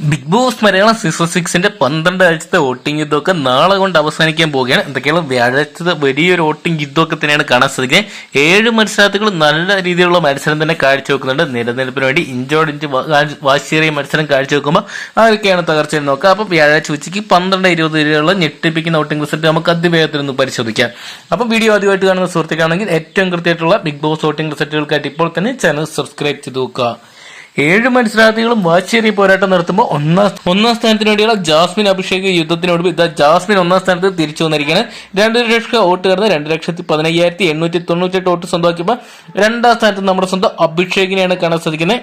Big boss Malayalam season സിക്സിന്റെ പന്ത്രണ്ട് ആഴ്ചത്തെ വോട്ടിംഗ് യുദ്ധമൊക്കെ നാളെ കൊണ്ട് അവസാനിക്കാൻ പോവുകയാണ്. എന്തൊക്കെയാണ് വ്യാഴാഴ്ചത്തെ വലിയൊരു വോട്ടിംഗ് യുദ്ധമൊക്കെ തന്നെയാണ് കാണാൻ സാധിക്കുന്നത്. ഏഴ് മത്സരാർത്ഥികൾ നല്ല രീതിയിലുള്ള മത്സരം തന്നെ കാഴ്ചവെക്കുന്നുണ്ട്. നിലനിൽപ്പിന് വേണ്ടി ഇഞ്ചോട് ഇഞ്ച് വാശിയേറിയ മത്സരം കാഴ്ചവെക്കുമ്പോൾ ആരൊക്കെയാണ് തകർച്ചയിൽ നോക്കുക. അപ്പോൾ വ്യാഴാഴ്ച ഉച്ചയ്ക്ക് പന്ത്രണ്ട് ഇരുപത് വരെയുള്ള ഞെട്ടിപ്പിക്കുന്ന വോട്ടിംഗ് റിസൾട്ട് നമുക്ക് അതിവേഗത്തിൽ ഒന്ന് പരിശോധിക്കാം. അപ്പോൾ വീഡിയോ ആദ്യമായിട്ട് കാണുന്ന സുഹൃത്തുക്കാണെങ്കിൽ ഏറ്റവും കൃത്യമായിട്ടുള്ള ബിഗ് ബോസ് വോട്ടിംഗ് റിസൾട്ടുകൾക്കായിട്ട് ഇപ്പോൾ തന്നെ ചാനൽ സബ്സ്ക്രൈബ് ചെയ്ത് നോക്കുക. ഏഴ് മത്സരാർത്ഥികളും വാശിയേറിയ പോരാട്ടം നടത്തുമ്പോൾ ഒന്നാം ഒന്നാം സ്ഥാനത്തിന് വേണ്ടിയുള്ള ജാസ്മിൻ അഭിഷേക് യുദ്ധത്തിനോട് ഇതാ ജാസ്മിൻ ഒന്നാം സ്ഥാനത്ത് തിരിച്ചു വന്നിരിക്കുകയാണ്. രണ്ട് ലക്ഷം വോട്ട് കയറുന്ന രണ്ട് ലക്ഷത്തി പതിനയ്യായിരത്തി എണ്ണൂറ്റി തൊണ്ണൂറ്റെട്ട് വോട്ട് സ്വന്തമാക്കിയപ്പോൾ രണ്ടാം സ്ഥാനത്ത് നമ്മുടെ സ്വന്തം അഭിഷേകിനെയാണ് കാണാൻ സാധിക്കുന്നത്.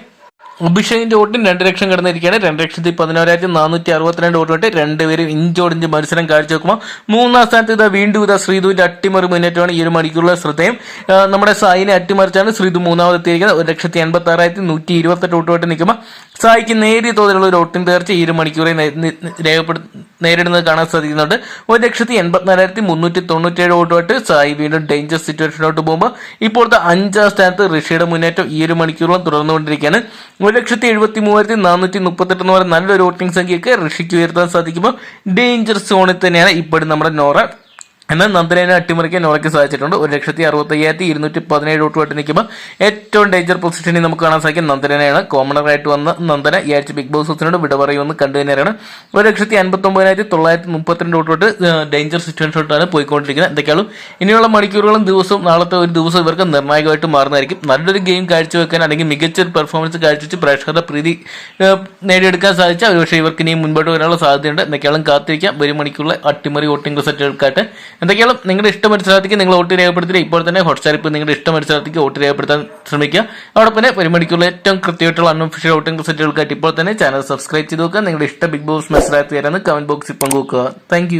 അഭിഷേകിന്റെ വോട്ടിന് രണ്ട് ലക്ഷം കടന്നിരിക്കുകയാണ്. രണ്ട് ലക്ഷത്തി പതിനോരായിരത്തി നാനൂറ്റി അറുപത്തിരണ്ട് വോട്ട് രണ്ടുപേരും ഇഞ്ചോടിഞ്ച് മത്സരം കാഴ്ചവെക്കുമ്പോൾ മൂന്നാം സ്ഥാനത്ത് ഇതാ വീണ്ടും ഇതാ ശ്രീധുവിന്റെ അട്ടിമറി മുന്നേറ്റമാണ് ഈ ഒരു മണിക്കൂറിലെ ശ്രദ്ധയും. നമ്മുടെ സായിനെ അട്ടിമറിച്ചാണ് ശ്രീധു മൂന്നാമതെത്തിയിരിക്കുന്നത്. ഒരു ലക്ഷത്തി എൺപത്തി ആറായിരത്തി നൂറ്റി ഇരുപത്തെട്ട് വോട്ടുമായിട്ട് നിൽക്കുമ്പോൾ സായിക്ക് നേരിയ തോതിലുള്ള ഒരു ഒട്ടും തീർച്ച ഒരു മണിക്കൂറിൽ രേഖപ്പെടുത്തി രേഖപ്പെടു നേരിടുന്നത് കാണാൻ സാധിക്കുന്നുണ്ട്. ഒരു ലക്ഷത്തി എൺപത്തിനാലായിരത്തി മുന്നൂറ്റി തൊണ്ണൂറ്റേഴ് വോട്ടുമായിട്ട് സായി വീണ്ടും ഡേഞ്ചർ സിറ്റുവേഷനോട്ട് പോകുമ്പോൾ ഇപ്പോഴത്തെ അഞ്ചാം സ്ഥാനത്ത് ഋഷിയുടെ മുന്നേറ്റം ഈ ഒരു മണിക്കൂറോളം തുടർന്നുകൊണ്ടിരിക്കുകയാണ്. ഒരു ലക്ഷത്തി എഴുപത്തി മൂവായിരത്തി നാനൂറ്റി മുപ്പത്തെട്ട് എന്ന് പറയുന്ന നല്ലൊരു വോട്ടിംഗ് സംഖ്യയൊക്കെ ഋഷിക്ക് ഉയർത്താൻ സാധിക്കുമ്പോൾ ഡേഞ്ചർ സോണിൽ തന്നെയാണ് ഇപ്പോഴും നമ്മുടെ നോറ. എന്നാൽ നന്ദനെ അട്ടിമറിക്കാൻ നോറയ്ക്ക് സാധിച്ചിട്ടുണ്ട്. ഒരു ലക്ഷത്തി അറുപത്തി അയ്യായിരത്തി ഇരുന്നൂറ്റി പതിനേഴ് വോട്ടുമായിട്ട് നിൽക്കുമ്പോൾ ഏറ്റവും ഡേഞ്ചർ പൊസിഷനിൽ നമുക്ക് കാണാൻ സാധിക്കും. നന്ദനെയാണ് കോമണറായിട്ട് വന്ന നന്ദന. ഈ ആഴ്ച ബിഗ് ബോസ് ഹൗസിനോട് വിട പറയുമെന്ന് കണ്ടു തന്നെയാണ് ഒരു ലക്ഷത്തി അൻപത്തി ഒമ്പതിനായിരത്തി തൊള്ളായിരത്തി മുപ്പത്തിരണ്ട് വോട്ടുമായിട്ട് ഡേഞ്ചർ സിറ്റുവേഷനോട്ടാണ് പോയിക്കൊണ്ടിരിക്കുന്നത്. എന്തൊക്കെയാളും ഇനിയുള്ള മണിക്കൂറുകളും ദിവസവും നാളത്തെ ഒരു ദിവസം ഇവർക്ക് നിർണായകമായിട്ട് മാറുന്നതായിരിക്കും. നല്ലൊരു ഗെയിം കാഴ്ചവെക്കാൻ അല്ലെങ്കിൽ മികച്ച ഒരു പെർഫോമൻസ് കാഴ്ചവെച്ച് പ്രേക്ഷകരുടെ പ്രീതി നേടിയെടുക്കാൻ സാധിച്ച ഒരുപക്ഷെ ഇവർക്ക് ഇനിയും മുൻപോട്ട് വരാനുള്ള സാധ്യതയുണ്ട്. എന്തൊക്കെയാളും കാത്തിരിക്കാം. വരും മണിക്കൂറിലെ അട്ടിമറി വോട്ടിംഗ് സെറ്റുകൾക്കായിട്ട് എന്തൊക്കെയാണ് നിങ്ങളുടെ ഇഷ്ടം മനസ്സിലാക്കി നിങ്ങൾ വോട്ട് രേഖപ്പെടുത്തി ഇപ്പോൾ തന്നെ ഹോട്ട്സ്റ്റാർ ഇപ്പോൾ നിങ്ങളുടെ ഇഷ്ടം മനസ്സിലാക്കി വോട്ട് രേഖപ്പെടുത്താൻ ശ്രമിക്കുക അതോടൊപ്പം തന്നെ ഒരു മണിക്കൂറിൽ ഏറ്റവും കൃത്യമായിട്ടുള്ള അൺഒഫീഷ്യൽ ഔട്ടിംഗ് റിസൾട്ടുകൾക്കായിട്ട് ഇപ്പോൾ തന്നെ ചാനൽ സബ്സ്ക്രൈബ് ചെയ്ത് നോക്കുക. നിങ്ങളുടെ ഇഷ്ട ബിഗ് ബോസ് മനസ്സിലാക്കി തരാമെന്ന് കമന്റ് ബോക്സിൽ പങ്കുവെക്കുക. താങ്ക്